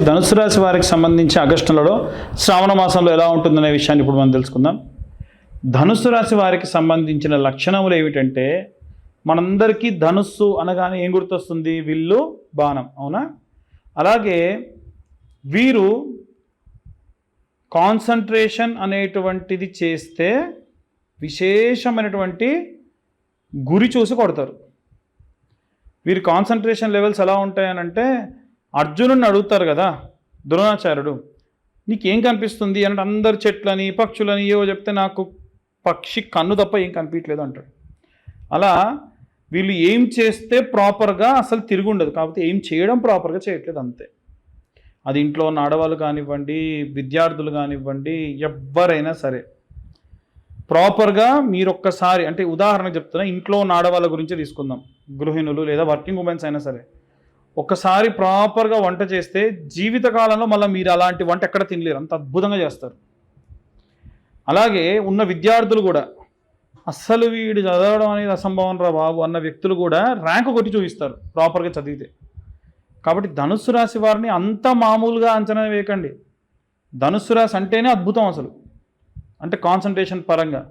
ధనుసు రాశి వారికి సంబంధించి ఆగస్టు నెలలో శ్రావణ మాసంలో ఎలా ఉంటుందనే విషయాన్ని ఇప్పుడు మనం తెలుసుకుందాం. ధనుసు రాశి వారికి సంబంధించిన లక్షణములు ఏమిటంటే మనందరికీ ధనుస్సు అనగానే ఏం గుర్తొస్తుంది? విల్లు బాణం అవునా? అలాగే వీరు కాన్సన్ట్రేషన్ అనేటువంటిది చేస్తే విశేషమైనటువంటి గురి చూసి కొడతారు. వీరి కాన్సన్ట్రేషన్ లెవెల్స్ ఎలా ఉంటాయనంటే అర్జునుడిని అడుగుతారు కదా ద్రోణాచార్యుడు నీకేం కనిపిస్తుంది? అంటే అందరు చెట్లని పక్షులని ఏవో చెప్తే నాకు పక్షి కన్ను తప్ప ఏం కనిపించలేదు అంటాడు. అలా వీళ్ళు ఏం చేస్తే ప్రాపర్గా అసలు తిరిగి ఉండదు. కాకపోతే ఏం చేయడం ప్రాపర్గా చేయట్లేదు అంతే. అది ఇంట్లో ఉన్న ఆడవాళ్ళు కానివ్వండి విద్యార్థులు కానివ్వండి ఎవరైనా సరే. ప్రాపర్గా మీరు ఒక్కసారి అంటే ఉదాహరణకు చెప్తున్నా ఇంట్లో ఉన్న ఆడవాళ్ళ గురించి తీసుకుందాం. గృహిణులు లేదా వర్కింగ్ ఉమెన్స్ అయినా సరే. ఒక్కసారి ప్రాపర్గా వంట చేస్తే జీవితకాలంలో మళ్ళీ మీరు అలాంటి వంట ఎక్కడ తినలేరు. అంత అద్భుతంగా చేస్తారు. అలాగే ఉన్న విద్యార్థులు కూడా అస్సలు వీడు చదవడం అనేది అసంభవం రా బాబు అన్న వ్యక్తులు కూడా ర్యాంకు కొట్టి చూపిస్తారు ప్రాపర్గా చదివితే. కాబట్టి ధనుస్సు రాశి వారిని అంత మామూలుగా అంచనా వేయకండి. ధనుస్సు రాశి అంటేనే అద్భుతం అసలు. అంటే కాన్సన్ట్రేషన్ పరంగా.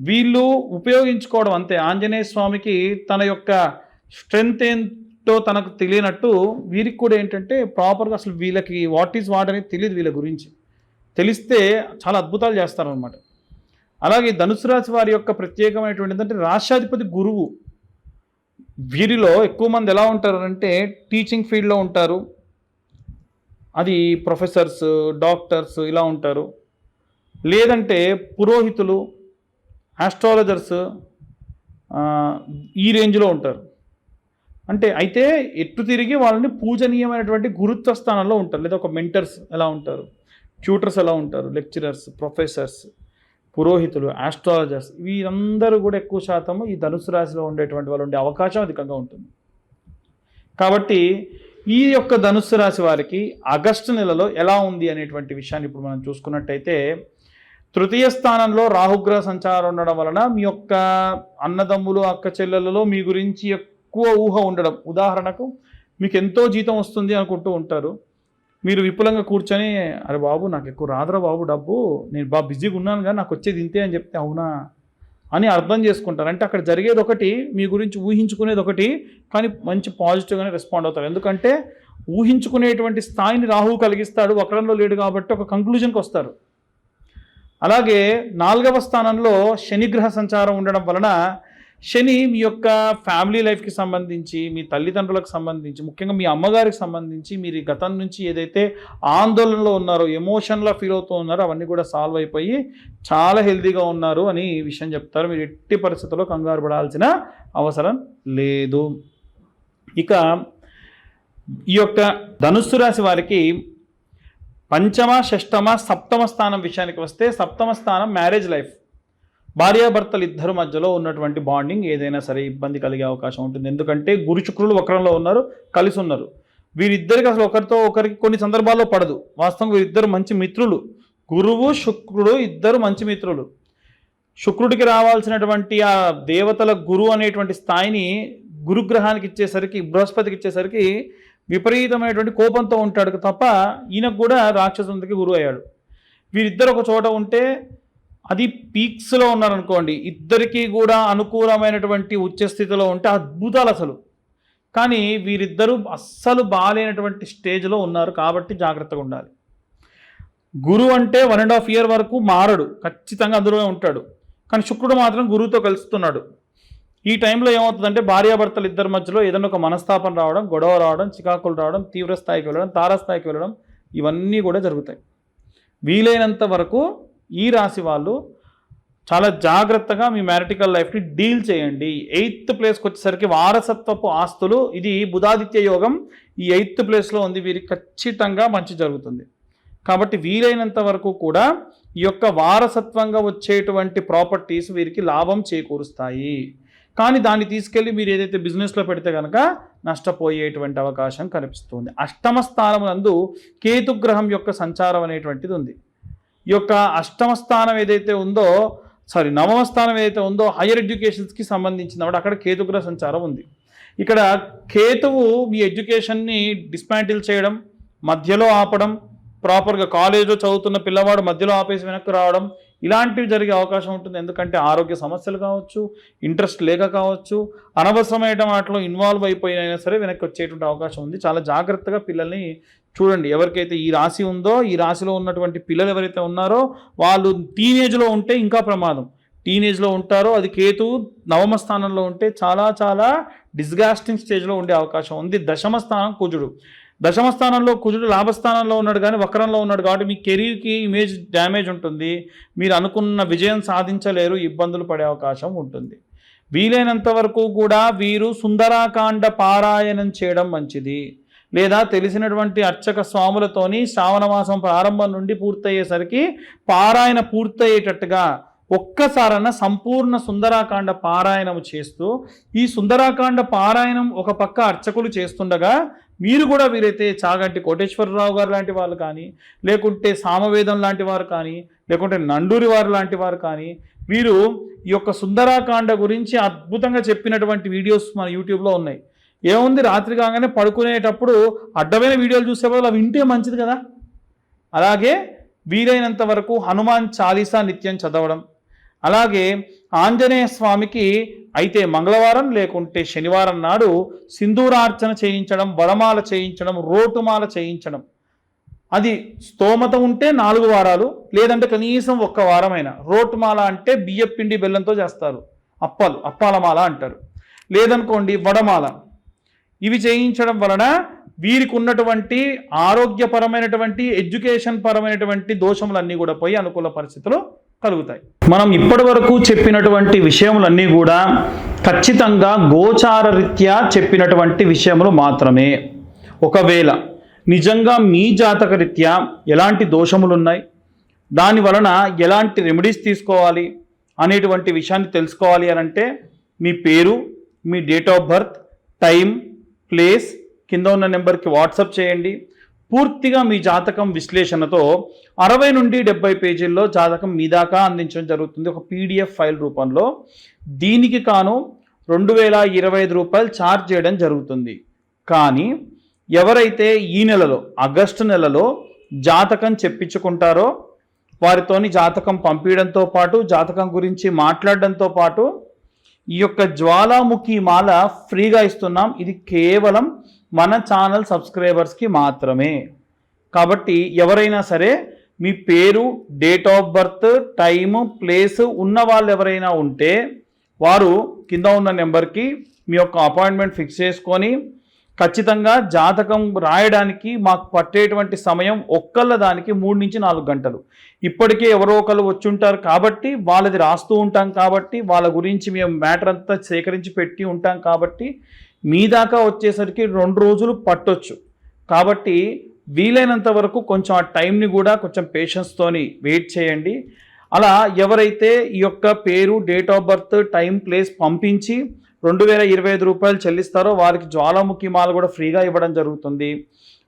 వీళ్ళు ఉపయోగించుకోవడం అంతే. ఆంజనేయ స్వామికి తన యొక్క స్ట్రెంగ్త్ ఏంటో తనకు తెలియనట్టు వీరికి కూడా ఏంటంటే ప్రాపర్గా అసలు వీళ్ళకి వాట్ ఈజ్ వాట్ అనేది తెలియదు వీళ్ళ గురించి. తెలిస్తే చాలా అద్భుతాలు చేస్తారనమాట అలాగే ధనుసు రాశి వారి యొక్క ప్రత్యేకమైనటువంటి ఏంటంటే రాష్ట్రాధిపతి గురువు. వీరిలో ఎక్కువ మంది ఎలా ఉంటారంటే టీచింగ్ ఫీల్డ్లో ఉంటారు. అది ప్రొఫెసర్స్ డాక్టర్స్ ఇలా ఉంటారు. లేదంటే పురోహితులు ఆస్ట్రాలజర్స్ ఈ రేంజ్లో ఉంటారు. అంటే అయితే ఎట్టు తిరిగి వాళ్ళని పూజనీయమైనటువంటి గురుత్వ స్థానంలో ఉంటారు. లేదా ఒక మెంటర్స్ ఎలా ఉంటారు? ట్యూటర్స్ ఎలా ఉంటారు? లెక్చరర్స్ ప్రొఫెసర్స్ పురోహితులు ఆస్ట్రాలజర్స్ వీరందరూ కూడా ఎక్కువ శాతము ఈ ధనుసు రాశిలో ఉండేటువంటి వాళ్ళు ఉండే అవకాశం అధికంగా ఉంటుంది. కాబట్టి ఈ యొక్క ధనుస్సు రాశి వారికి ఆగస్టు నెలలో ఎలా ఉంది అనేటువంటి విషయాన్ని ఇప్పుడు మనం చూసుకున్నట్టయితే తృతీయ స్థానంలో రాహుగ్రహ సంచారం ఉండడం వలన మీ యొక్క అన్నదమ్ములు అక్క చెల్లెలలో మీ గురించి యొక్క ఎక్కువ ఊహ ఉండడం. ఉదాహరణకు మీకు ఎంతో జీతం వస్తుంది అనుకుంటూ ఉంటారు. మీరు విపులంగా కూర్చొని అరే బాబు నాకు ఎక్కువ రాదురా బాబు డబ్బు. నేను బాగా బిజీగా ఉన్నాను కానీ నాకు వచ్చేది ఇంతే అని చెప్తే అవునా? అని అర్థం చేసుకుంటారు. అంటే అక్కడ జరిగేది ఒకటి మీ గురించి ఊహించుకునేది ఒకటి కానీ మంచి పాజిటివ్గానే రెస్పాండ్ అవుతారు. ఎందుకంటే ఊహించుకునేటువంటి స్థాయిని రాహువు కలిగిస్తాడు. వక్రంలో లేడు కాబట్టి ఒక కంక్లూజన్కి వస్తారు. అలాగే నాలుగవ స్థానంలో శనిగ్రహ సంచారం ఉండడం వలన శని మీ యొక్క ఫ్యామిలీ లైఫ్కి సంబంధించి మీ తల్లిదండ్రులకు సంబంధించి ముఖ్యంగా మీ అమ్మగారికి సంబంధించి మీరు గతం నుంచి ఏదైతే ఆందోళనలో ఉన్నారో ఎమోషన్లో ఫీల్ అవుతూ ఉన్నారో అవన్నీ కూడా సాల్వ్ అయిపోయి చాలా హెల్తీగా ఉన్నారు అని ఈ విషయం చెప్తారు. మీరు ఎట్టి పరిస్థితుల్లో కంగారు పడాల్సిన అవసరం లేదు. ఇక ఈ యొక్క ధనుస్సు రాశి వారికి పంచమ షష్టమ సప్తమ స్థానం విషయానికి వస్తే సప్తమ స్థానం మ్యారేజ్ లైఫ్ భార్యాభర్తలు ఇద్దరు మధ్యలో ఉన్నటువంటి బాండింగ్ ఏదైనా సరే ఇబ్బంది కలిగే అవకాశం ఉంటుంది. ఎందుకంటే గురు శుక్రులు వక్రంలో ఉన్నారు కలిసి ఉన్నారు. వీరిద్దరికి అసలు ఒకరితో ఒకరికి కొన్ని సందర్భాల్లో పడదు. వాస్తవం వీరిద్దరు మంచి మిత్రులు. గురువు శుక్రుడు ఇద్దరు మంచి మిత్రులు. శుక్రుడికి రావాల్సినటువంటి ఆ దేవతల గురువు అనేటువంటి స్థాయిని గురుగ్రహానికి ఇచ్చేసరికి బృహస్పతికి ఇచ్చేసరికి విపరీతమైనటువంటి కోపంతో ఉంటాడు తప్ప ఈయనకు కూడా రాక్షసునికి గురువు అయ్యాడు. వీరిద్దరు ఒక చోట ఉంటే అది పీక్స్లో ఉన్నారనుకోండి ఇద్దరికీ కూడా అనుకూలమైనటువంటి ఉచ్చస్థితిలో ఉంటే అద్భుతాలు అసలు. కానీ వీరిద్దరూ అస్సలు బాగాలేనటువంటి స్టేజ్లో ఉన్నారు కాబట్టి జాగ్రత్తగా ఉండాలి. గురువు అంటే వన్ అండ్ హాఫ్ ఇయర్ వరకు మారడు ఖచ్చితంగా అందులోనే ఉంటాడు. కానీ శుక్రుడు మాత్రం గురువుతో కలుస్తున్నాడు. ఈ టైంలో ఏమవుతుందంటే భార్యాభర్తలు ఇద్దరి మధ్యలో ఏదైనా ఒక మనస్తాపన రావడం గొడవ రావడం చికాకులు రావడం తీవ్ర స్థాయికి వెళ్ళడం తారాస్థాయికి వెళ్ళడం ఇవన్నీ కూడా జరుగుతాయి. వీలైనంత వరకు ఈ రాశి వాళ్ళు చాలా జాగ్రత్తగా మీ మ్యారిటికల్ లైఫ్ని డీల్ చేయండి. ఎయిత్ ప్లేస్కి వచ్చేసరికి వారసత్వపు ఆస్తులు. ఇది బుధాదిత్య యోగం. ఈ ఎయిత్ ప్లేస్లో ఉంది. వీరికి ఖచ్చితంగా మంచి జరుగుతుంది. కాబట్టి వీలైనంత వరకు కూడా ఈ యొక్క వారసత్వంగా వచ్చేటువంటి ప్రాపర్టీస్ వీరికి లాభం చేకూరుస్తాయి. కానీ దాన్ని తీసుకెళ్ళి మీరు ఏదైతే బిజినెస్లో పెడితే కనుక నష్టపోయేటువంటి అవకాశం కనిపిస్తుంది. అష్టమ స్థానం నందు కేతుగ్రహం యొక్క సంచారం అనేటువంటిది ఉంది. ఈ యొక్క అష్టమ స్థానం ఏదైతే ఉందో సారీ నవమ స్థానం ఏదైతే ఉందో హయ్యర్ ఎడ్యుకేషన్స్కి సంబంధించిన అక్కడ కేతుగ్రహ సంచారం ఉంది. ఇక్కడ కేతువు మీ ఎడ్యుకేషన్ని డిస్మాంటిల్ చేయడం మధ్యలో ఆపడం ప్రాపర్గా కాలేజ్లో చదువుతున్న పిల్లవాడు మధ్యలో ఆపేసి వెనక్కి రావడం ఇలాంటివి జరిగే అవకాశం ఉంటుంది. ఎందుకంటే ఆరోగ్య సమస్యలు కావచ్చు ఇంట్రెస్ట్ లేక కావచ్చు అనవసరమైన వాటిలో ఇన్వాల్వ్ అయిపోయినా సరే వెనక్కి వచ్చేటువంటి అవకాశం ఉంది. చాలా జాగ్రత్తగా పిల్లల్ని చూడండి. ఎవరికైతే ఈ రాశి ఉందో ఈ రాశిలో ఉన్నటువంటి పిల్లలు ఎవరైతే ఉన్నారో వాళ్ళు టీనేజ్లో ఉంటే ఇంకా ప్రమాదం. టీనేజ్లో ఉంటారో అది కేతు నవమ స్థానంలో ఉంటే చాలా చాలా డిస్గాస్టింగ్ స్టేజ్లో ఉండే అవకాశం ఉంది. దశమ స్థానం కుజుడు. దశమ స్థానంలో కుజుడు లాభస్థానంలో ఉన్నాడు కానీ వక్రంలో ఉన్నాడు కాబట్టి మీ కెరీర్కి ఇమేజ్ డ్యామేజ్ ఉంటుంది. మీరు అనుకున్న విజయం సాధించలేరు ఇబ్బందులు పడే అవకాశం ఉంటుంది. వీలైనంత వరకు కూడా వీరు సుందరాకాండ పారాయణం చేయడం మంచిది. లేదా తెలిసినటువంటి అర్చక స్వాములతోని శ్రావణమాసం ప్రారంభం నుండి పూర్తయ్యేసరికి పారాయణ పూర్తయ్యేటట్టుగా ఒక్కసారన్న సంపూర్ణ సుందరాకాండ పారాయణం చేస్తూ ఈ సుందరాకాండ పారాయణం ఒక పక్క అర్చకులు చేస్తుండగా మీరు కూడా వీరైతే చాగంటి కోటేశ్వరరావు గారు లాంటి వాళ్ళు కానీ లేకుంటే సామవేదం లాంటి వారు కానీ లేకుంటే నండూరి వారు లాంటి వారు కానీ వీరు ఈ యొక్క సుందరాకాండ గురించి అద్భుతంగా చెప్పినటువంటి వీడియోస్ మన యూట్యూబ్లో ఉన్నాయి. ఏముంది? రాత్రి కాగానే పడుకునేటప్పుడు అడ్డమైన వీడియోలు చూసే బదులు అవి వింటే మంచిది కదా? అలాగే వీలైనంత వరకు హనుమాన్ చాలీసా నిత్యం చదవడం అలాగే ఆంజనేయ స్వామికి అయితే మంగళవారం లేకుంటే శనివారం నాడు సింధూరార్చన చేయించడం వడమాల చేయించడం రోటుమాల చేయించడం. అది స్తోమత ఉంటే నాలుగు వారాలు లేదంటే కనీసం ఒక్క వారమైన. రోటుమాల అంటే బియ్యపిండి బెల్లంతో చేస్తారు. అప్పాలు అప్పాలమాల అంటారు. లేదనుకోండి వడమాల. ఇవి చేయించడం వలన వీరికి ఉన్నటువంటి ఆరోగ్యపరమైనటువంటి ఎడ్యుకేషన్ పరమైనటువంటి దోషములన్నీ కూడా పోయి అనుకూల పరిస్థితులు కలుగుతాయి. మనం ఇప్పటి వరకు చెప్పినటువంటి విషయములన్నీ కూడా ఖచ్చితంగా గోచార రీత్యా చెప్పినటువంటి విషయములు మాత్రమే. ఒకవేళ నిజంగా మీ జాతక రీత్యా ఎలాంటి దోషములు ఉన్నాయి దాని వలన ఎలాంటి రెమెడీస్ తీసుకోవాలి? అనేటువంటి విషయాన్ని తెలుసుకోవాలి అని అంటే మీ పేరు మీ date of birth time place కింద ఉన్న నెంబర్కి వాట్సప్ చేయండి. పూర్తిగా మీ జాతకం విశ్లేషణతో అరవై నుండి డెబ్బై పేజీల్లో జాతకం మీ దాకా అందించడం జరుగుతుంది. ఒక పీడిఎఫ్ ఫైల్ రూపంలో. దీనికి కాను రెండు వేల ఇరవై ఐదు రూపాయలు ఛార్జ్ చేయడం జరుగుతుంది. కానీ ఎవరైతే ఈ నెలలో ఆగస్టు నెలలో జాతకం చెప్పించుకుంటారో వారితోని జాతకం పంపించడంతో పాటు జాతకం గురించి మాట్లాడడంతో పాటు ఈ యొక్క జ్వాలాముఖి మాల ఫ్రీగా ఇస్తున్నాం. ఇది కేవలం మన ఛానల్ సబ్స్క్రైబర్స్కి మాత్రమే. కాబట్టి ఎవరైనా సరే మీ పేరు date of birth time place ఉన్న వాళ్ళు ఎవరైనా ఉంటే వారు కింద ఉన్న నెంబర్కి మీ యొక్క అపాయింట్మెంట్ ఫిక్స్ చేసుకొని ఖచ్చితంగా జాతకం రాయడానికి మాకు పట్టేటువంటి సమయం ఒక్కళ్ళ దానికి మూడు నుంచి నాలుగు గంటలు. ఇప్పటికే ఎవరో ఒకరు వచ్చి ఉంటారు కాబట్టి వాళ్ళది రాస్తూ ఉంటాం కాబట్టి వాళ్ళ గురించి మేము మ్యాటర్ అంతా సేకరించి పెట్టి ఉంటాం కాబట్టి మీ దాకా వచ్చేసరికి రెండు రోజులు పట్టొచ్చు. కాబట్టి వీలైనంత వరకు కొంచెం ఆ టైంని కూడా కొంచెం పేషెన్స్తోని వెయిట్ చేయండి. అలా ఎవరైతే ఈ యొక్క పేరు date of birth time place పంపించి రెండు వేల ఇరవై ఐదు రూపాయలు చెల్లిస్తారో వారికి జ్వాలాముఖి మాల కూడా ఫ్రీగా ఇవ్వడం జరుగుతుంది.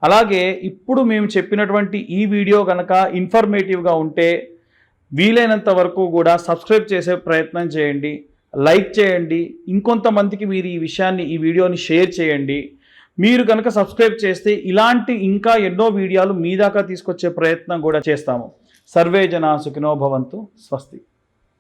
అలాగే ఇప్పుడు మేము చెప్పినటువంటి ఈ వీడియో కనుక ఇన్ఫర్మేటివ్గా ఉంటే వీలైనంత వరకు కూడా సబ్స్క్రైబ్ చేసే ప్రయత్నం చేయండి లైక్ చేయండి ఇంకొంతమందికి మీరు ఈ విషయాన్ని ఈ వీడియోని షేర్ చేయండి. మీరు కనుక సబ్స్క్రైబ్ చేస్తే ఇలాంటి ఇంకా ఎన్నో వీడియోలు మీ దాకా తీసుకొచ్చే ప్రయత్నం కూడా చేస్తాము. సర్వే జనా సుఖినో భవంతు స్వస్తి.